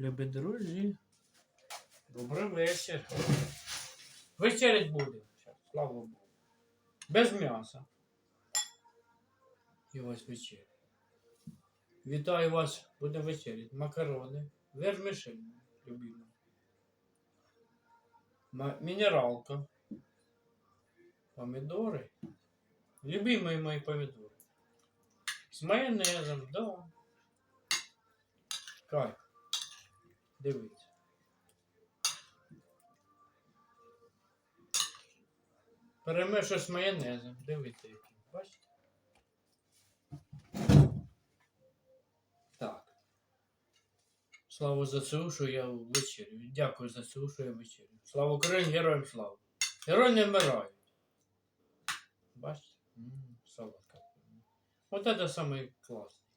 Любі друзі. Добрий вечір. Вечерять буде. Щас, Слава Богу. Без м'яса. І ось вечеря. Вітаю вас, буде вечерять. Макарони. Вермишель, любимий. Ма- Мінералка. Помідори. Любимые мої помідори. З майонезом, да. Кайф. Дивіться. Перемешую з майонезом. Дивіться, який. Бачите? Так. Слава ЗСУ, що я вечерю. Дякую ЗСУ, що я вечерю. Слава Україні, героям слава. Герої не вмирають. Бачите? М, Салат какой. Вот это самый классный.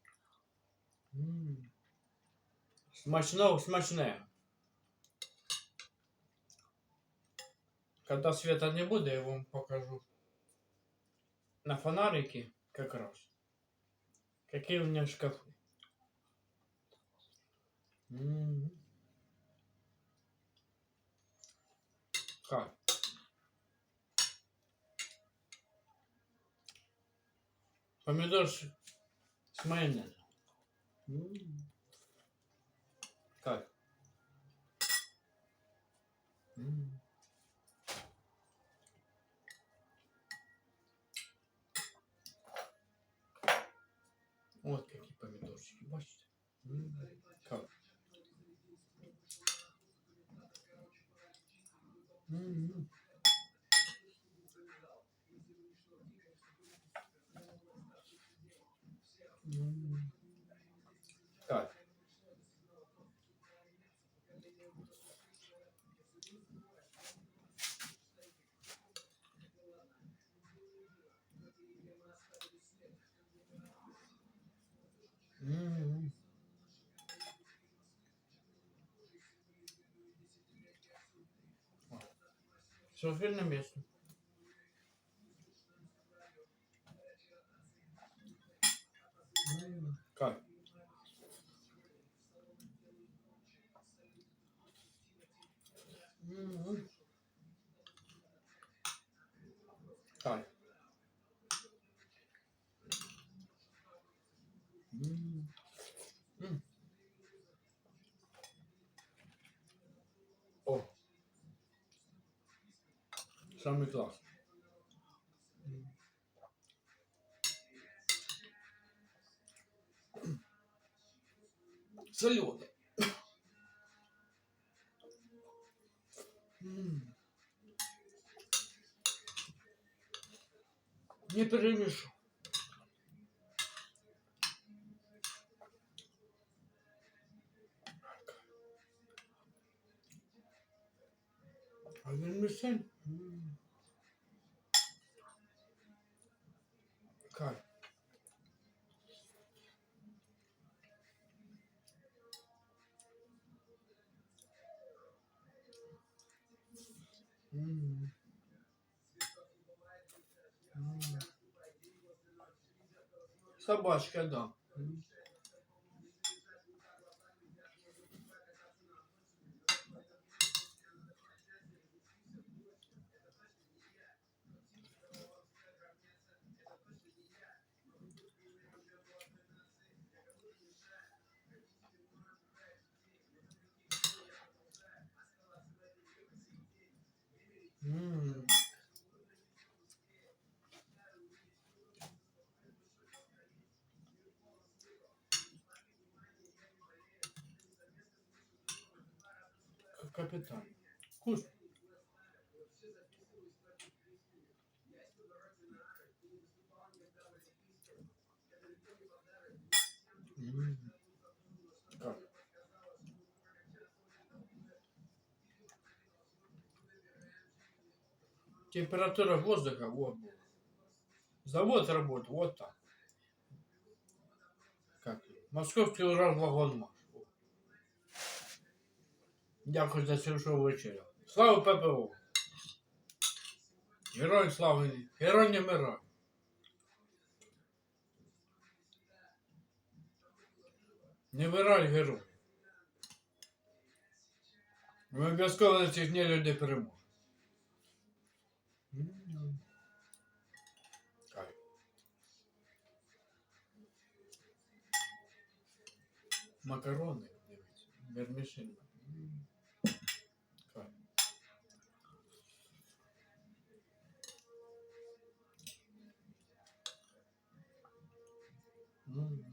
М. Смачно, смачне. Когда света не буде, я вам покажу на фонарике как раз. Какие у меня шкафы. М. Как? Помидор с, майонезом. М. Как? М. Вот какие помидорчики, бачите? Как? М. М. Как? М. Все на место. М, Как? М. Как? М. М. О. Самый класс. Соленый. М. Не перемешу. А вермишель? М. Как? М. М. Собачка, да. Капитан. Вкусно. М. температура воздуха, вот. Завод работал, вот так. Как? Московский уран марш. Дякую за сьогоднішню вечерю. Слава ППО! Герой слава. герой не мира. Не вирай герой. Ми обов'язково на цих днів люди переможуть. Макарони, дивіться, вермішин. М.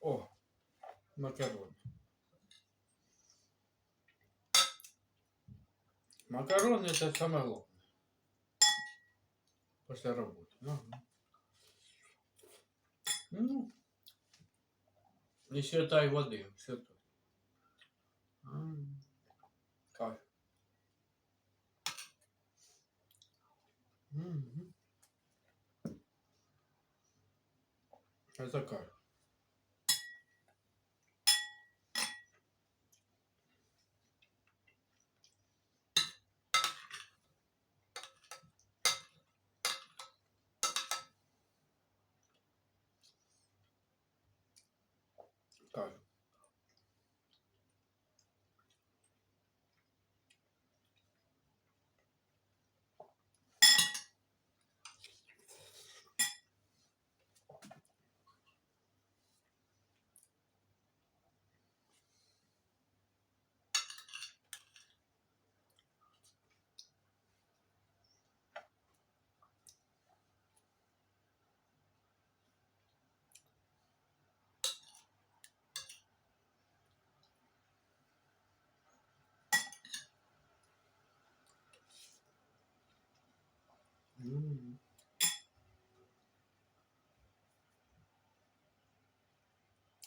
О, макароны. Макароны это самое главное. После работы. Ага. Ну, и святой воды. Святой. М. Кайф. Это кайф. Кайф. М.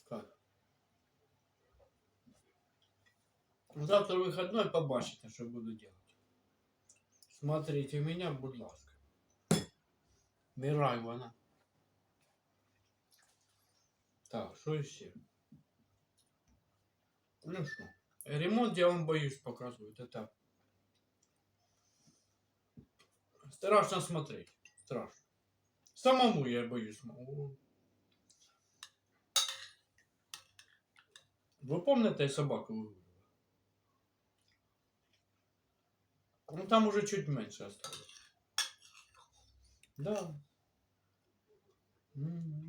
Кайф. Завтра выходной побачите, что буду делать. Смотрите меня, будь ласка. Мира Івана. Так, що ще? Ну що, ремонт я вам боюсь показывать. Это страшно смотреть. Страшно. Самому я боюсь. Ви помните собаку вигулювали? Ну там уже чуть меньше осталось. Да. М. М.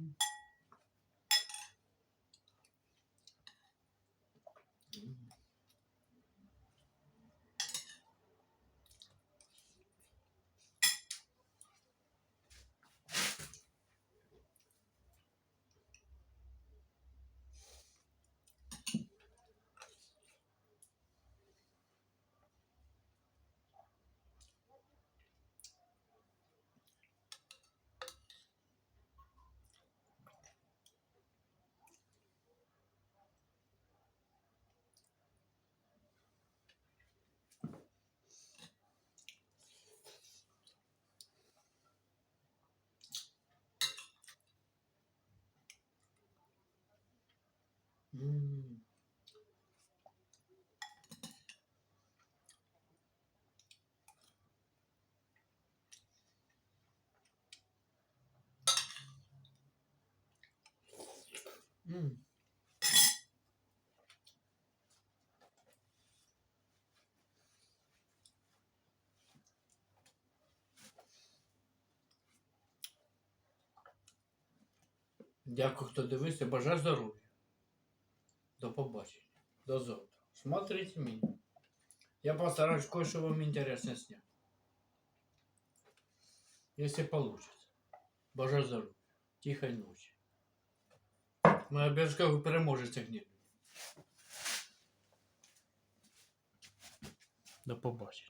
Дякую, хто дивився. Бажаю здоров'я. До побачення. До завтра. Смотрите меня. Я постараюсь кое-что вам интересно снять. Если получится. Божья здоровья. Тихой ночи. Мы обов'язково переможете гнів. До побачення.